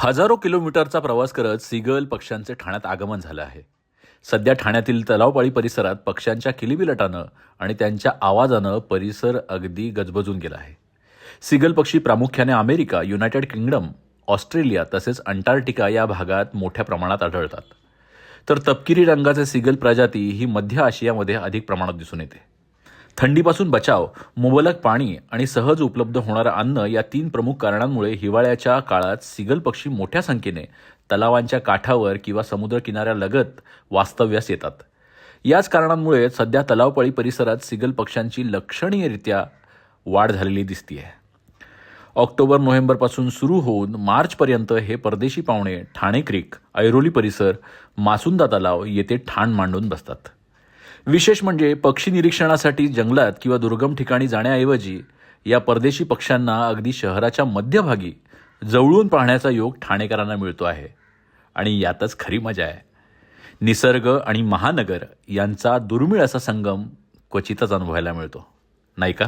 हजारो किलोमीटरचा प्रवास करत सीगल पक्ष्यांचे ठाण्यात आगमन झालं आहे. सध्या ठाण्यातील तलावपाळी परिसरात पक्ष्यांच्या किलिबिलटानं आणि त्यांच्या आवाजानं परिसर अगदी गजबजून गेला आहे. सीगल पक्षी प्रामुख्याने अमेरिका युनायटेड किंगडम ऑस्ट्रेलिया तसेच अंटार्क्टिका या भागात मोठ्या प्रमाणात आढळतात. तर तपकिरी रंगाचे सीगल प्रजाती ही मध्य आशियामध्ये अधिक प्रमाणात दिसून येते. थंडीपासून बचाव मुबलक पाणी आणि सहज उपलब्ध होणारं अन्न या तीन प्रमुख कारणांमुळे हिवाळ्याच्या काळात सिगल पक्षी मोठ्या संख्येने तलावांच्या काठावर किंवा समुद्रकिनाऱ्यालगत वास्तव्यास येतात. याच कारणांमुळे सध्या तलावपळी परिसरात सिगल पक्ष्यांची लक्षणीयरित्या वाढ झालेली दिसतीये. ऑक्टोबर नोव्हेंबरपासून सुरू होऊन मार्चपर्यंत हे परदेशी पाहुणे ठाणे क्रीक ऐरोली परिसर मासुंदा तलाव येथे ठाण मांडून बसतात. विशेष म्हणजे पक्षी निरीक्षणासाठी जंगलात किंवा दुर्गम ठिकाणी जाण्याऐवजी या परदेशी पक्ष्यांना अगदी शहराच्या मध्यभागी जवळून पाहण्याचा योग ठाणेकरांना मिळतो आहे. आणि यातच खरी मजा आहे. निसर्ग आणि महानगर यांचा दुर्मिळ असा संगम क्वचितच अनुभवायला मिळतो. नाही का?